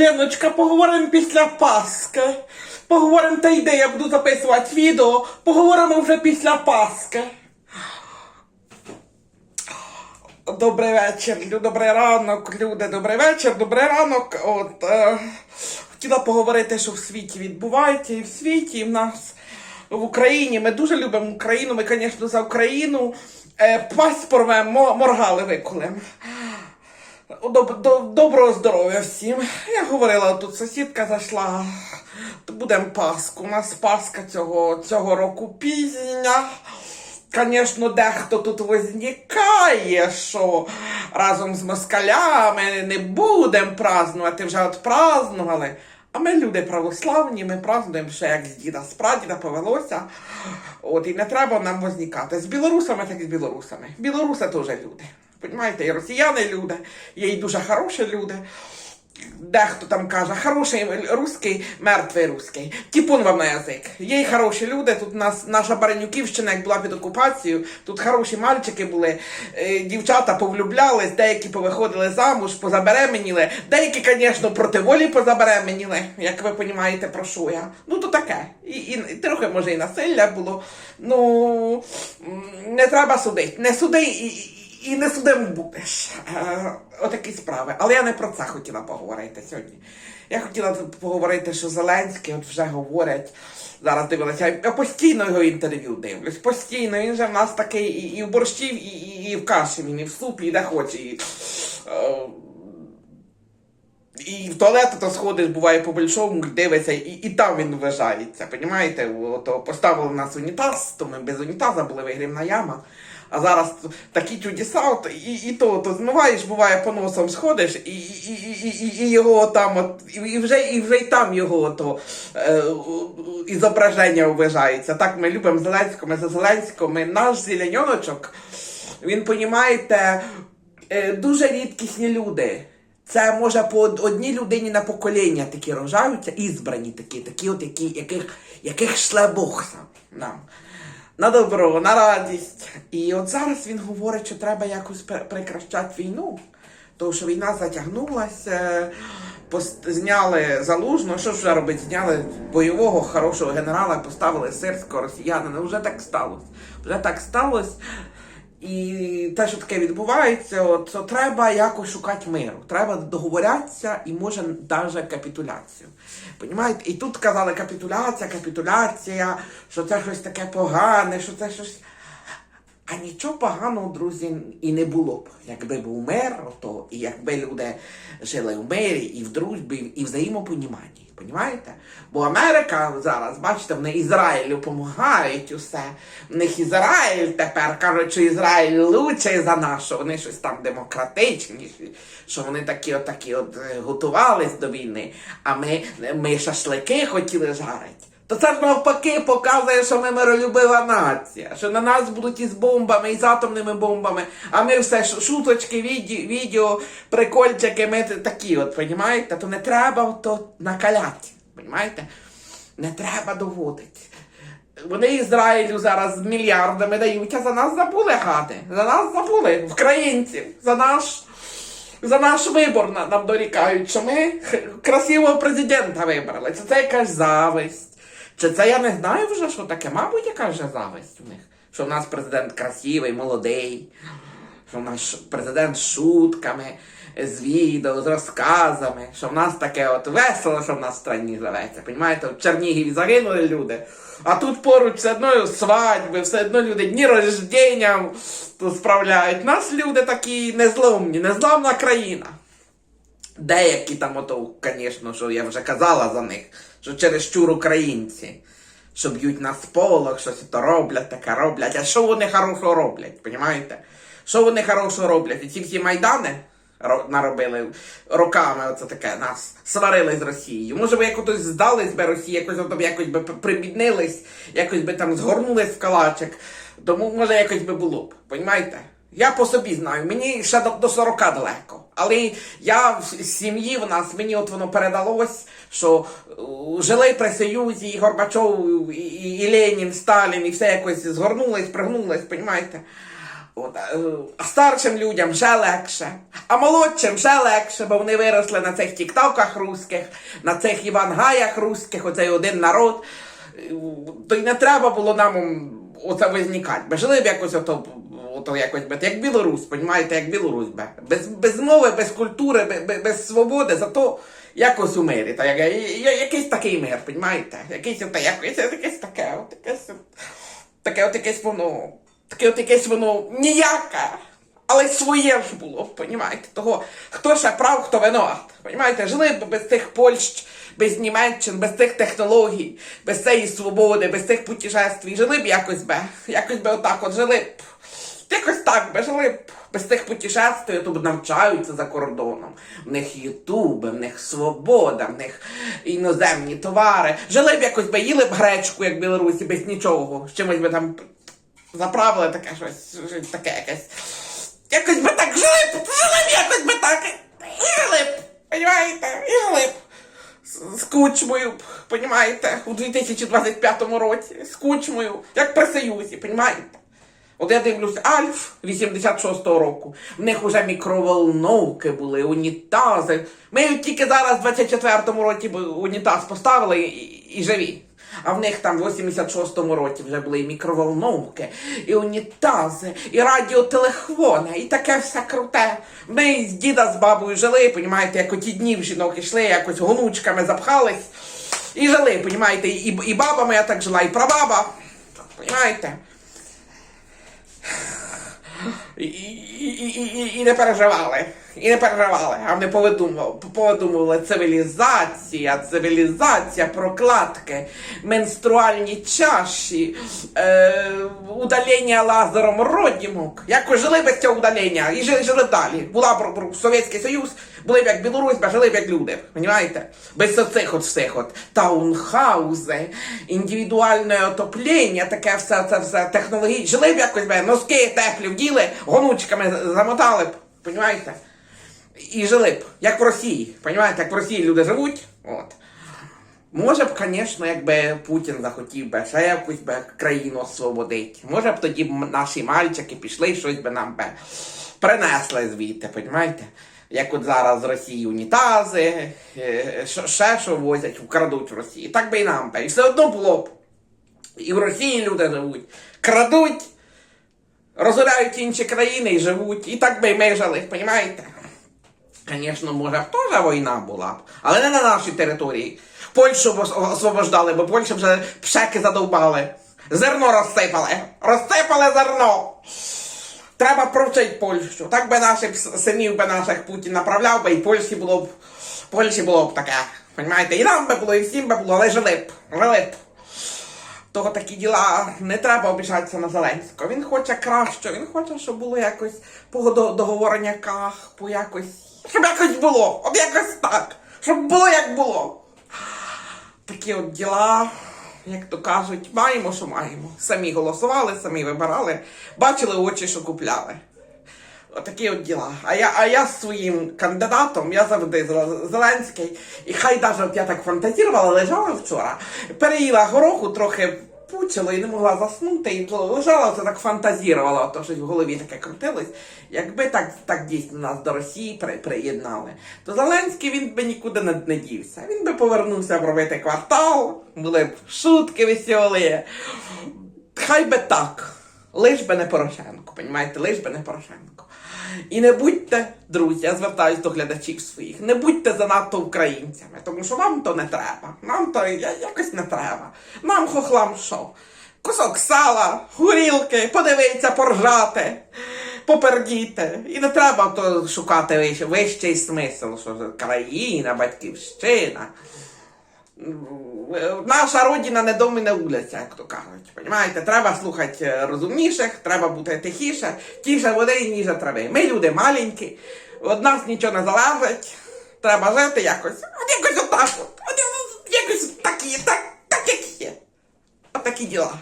Леночка, поговоримо після Пасхи. Поговоримо та йде, я буду записувати відео. Поговоримо вже після Пасхи. Добрий вечір, добрий ранок, люди, добрий вечір, добрий ранок. От, е, хотіла поговорити, що в світі відбувається, і в світі, і в нас в Україні. Ми дуже любимо Україну, ми, звісно, за Україну. Е, пасть порвемо, моргали виколем. Доб- доб- Доброго здоров'я всім. Я говорила, тут сусідка зайшла. Будемо Пасху. У нас Пасха цього, цього року пізня. Звісно, дехто тут возникає, що разом з москалями не будемо празднувати, вже от празднували. А ми люди православні, ми празднуємо ще як з діда, з прадіда повелося. От і не треба нам возникати. З білорусами, так і з білорусами. Білоруси теж люди. Понімаєте, і росіяни люди, є і дуже хороші люди. Дехто там каже, хороший русський, мертвий русський. Тіпун вам на язик. Є й хороші люди. Тут нас, наша Баранюківщина, як була під окупацією, тут хороші мальчики були, е, дівчата повлюблялись, деякі повиходили замуж, позабеременіли, деякі, звісно, проти волі позабеременіли, як ви розумієте, про що я. Ну, то таке. І, і трохи, може, і насилля було. Ну, не треба судити. Не суди і, і, не судим будеш. Е, отакі справи. Але я не про це хотіла поговорити сьогодні. Я хотіла поговорити, що Зеленський от вже говорять. Зараз дивилася, я постійно його інтерв'ю дивлюсь. Постійно. Він же в нас такий і, і в борщі, і, і, і в каші, він і в супі, і де хоче. І, е, і в туалет то сходиш, буває по-большому, дивиться, і, і там він вважається. Понімаєте? Поставили нас унітаз, то ми без унітаза були вигрівна яма. А зараз такі чудеса, от, і, і то, то змиваєш, буває, по носам сходиш, і, і, і, і, і його там, от, і, і, вже, і вже й там його то, е, ізображення вважається. Так ми любимо Зеленського, ми за Зеленського, ми наш зеленьоночок, він, понімаєте, е, дуже рідкісні люди. Це може по одній людині на покоління такі рожаються, ізбрані такі, такі, от які, яких, яких шле Бог сам нам. На добро, на радість. І от зараз він говорить, що треба якось прикращати війну, тому що війна затягнулася, зняли залужно. Що ж вже робити? Зняли бойового хорошого генерала, поставили сирського росіянина. Вже так сталося. Вже так сталося. І те, що таке відбувається, от, то треба якось шукати миру. Треба договорятися і може навіть капітуляцію. Понімаєте? І тут казали капітуляція, капітуляція, що це щось таке погане, що це щось. А нічого поганого, друзі, і не було б, якби був мир, то і якби люди жили в мирі, і в дружбі, і в взаємопоніманні. Понімаєте? Бо Америка зараз, бачите, вони Ізраїлю допомагають усе. В них Ізраїль тепер кажуть, що Ізраїль лучший за нас, що вони щось там демократичніші, що вони такі от такі от е, готувались до війни, а ми, ми шашлики хотіли жарити. То це ж навпаки показує, що ми миролюбива нація, що на нас будуть із бомбами, із атомними бомбами, а ми все шуточки, відео, прикольчики, ми такі от, понімаєте? То не треба то накаляти, понімаєте? Не треба доводити. Вони Ізраїлю зараз мільярдами дають, а за нас забули гати. За нас забули, українців, за наш. За наш вибор нам дорікають, що ми красивого президента вибрали. Чи це якась зависть? Чи це я не знаю вже, що таке? Мабуть, яка вже зависть у них. Що в нас президент красивий, молодий, що в наш президент з шутками, з відео, з розказами, що в нас таке от весело, що в нас в страні живеться. Понімаєте, в Чернігові загинули люди. А тут поруч все одно свадьби, все одно люди дні рождення справляють. Нас люди такі незломні, незламна країна. Деякі там, ото, звісно, що я вже казала за них, що чересчур українці, що б'ють на сполох, щось то роблять, таке роблять. А що вони хорошого роблять, понімаєте? Що вони хорошого роблять? І ці всі майдани наробили роками, оце таке, нас сварили з Росією. Може би якось здались би Росії, якось ото якось би прибіднились, якось би там згорнулись в калачик. Тому може якось би було б, понімаєте? Я по собі знаю, мені ще до, до 40 далеко. Але я в сім'ї в нас, мені от воно передалось, що е, жили при Союзі, і Горбачов, і, і, Ленін, Сталін, і все якось згорнулось, пригнулось, понімаєте? От, е, а старшим людям ще легше, а молодшим ще легше, бо вони виросли на цих тіктоках русських, на цих івангаях русських, оцей один народ. Е, То й не треба було нам оце визникати. Ми жили б якось ото, ото якось би, як Білорусь, понімаєте, як Білорусь би. Без, без мови, без культури, без, без, свободи, зато якось у мирі. Та, я- я- якийсь такий мир, понімаєте? Якийсь, ото, якийсь, якесь таке, от, якесь, таке от якесь воно, таке от якесь воно ніяке, але своє ж було, понімаєте? Того, хто ще прав, хто винуват. Понімаєте, жили б без тих Польщ, без Німеччин, без тих технологій, без цієї свободи, без тих путешествій. Жили б якось би, якось би отак от жили б. Якось так би жили б без тих путешествий, тут навчаються за кордоном. В них ютуби, в них свобода, в них іноземні товари. Жили б якось би, їли б гречку, як Білорусі, без нічого. З чимось би там заправили таке щось, таке якесь. Якось би так жили б, жили б якось би так. І жили б, понімаєте? І жили б. З кучмою, понімаєте, у 2025 році. З кучмою, як при Союзі, понімаєте? От я дивлюсь, Альф 86-го року. В них уже мікроволновки були, унітази. Ми тільки зараз в 24-му році унітаз поставили і, і живі. А в них там в 86-му році вже були і мікроволновки, і унітази, і радіотелефони, і таке все круте. Ми з діда з бабою жили, понімаєте, як оті дні в жінок ішли, якось гонучками запхались. І жили, понімаєте, і, і баба моя так жила, і прабаба. Понімаєте? І, і, і, і, і не переживали. І не переживали, а вони повидумували, повидумували цивілізація, цивілізація, прокладки, менструальні чаші, е, удалення лазером родімок. Як жили без цього удалення і жили, жили далі. Була б б Совєтський Союз, були б як Білорусь, жили б як люди. Понімаєте? Без оцих от всіх от таунхаузи, індивідуальне отоплення, таке все, це все технологічне. Жили б якось би, носки теплі вділи, гонучками замотали б. Понімаєте? І жили б, як в Росії. Понімаєте, як в Росії люди живуть. От. Може б, звісно, якби Путін захотів би ще якусь би країну освободити. Може б тоді б наші мальчики пішли, щось би нам би принесли звідти, понімаєте? Як от зараз з Росії унітази, е, ще що возять, вкрадуть в Росії. Так би і нам би. І все одно було б. І в Росії люди живуть, крадуть, розоряють інші країни і живуть. І так би і ми жили, понімаєте? Звісно, може б теж війна була б, але не на нашій території. Польщу освобождали, бо Польща вже пшеки задовбали. Зерно розсипали. Розсипали зерно. Треба провчити Польщу. Так би наших синів би наших Путін направляв би, і Польщі було б, Польщі було б таке. Понімаєте? І нам би було, і всім би було, але жили б. Жили б. Того такі діла не треба обіжатися на Зеленського. Він хоче краще, він хоче, щоб було якось по договоренняках, по якось. Щоб якось було, от якось так. Щоб було як було. Такі от діла, як то кажуть, маємо, що маємо. Самі голосували, самі вибирали, бачили очі, що купляли. Отакі от діла. А я, а я своїм кандидатом, я завжди Зеленський, і хай навіть я так фантазірувала, лежала вчора, переїла гороху, трохи пучило і не могла заснути, і лежала, це так фантазірувала, то щось в голові таке крутилось. Якби так, так дійсно нас до Росії при, приєднали, то Зеленський він би нікуди не, не дівся. Він би повернувся б робити квартал, були б шутки веселі. Хай би так. Лиш би не Порошенко, понімаєте, лиш би не Порошенко. І не будьте, друзі, я звертаюсь до глядачів своїх, не будьте занадто українцями, тому що вам то не треба. Нам то якось не треба. Нам хохлам що? Кусок сала, горілки, подивитися, поржати, попердіти. І не треба то шукати вищ- вищий смисл, що країна, батьківщина. Наша родина не дом і не вулиця, як то кажуть. Понімаєте? Треба слухати е, розумніших, треба бути тихіше, тіше води і ніже трави. Ми люди маленькі, від нас нічого не залежить. Треба жити якось. От якось отак. От, от якось такі, так, так як є. Отакі діла.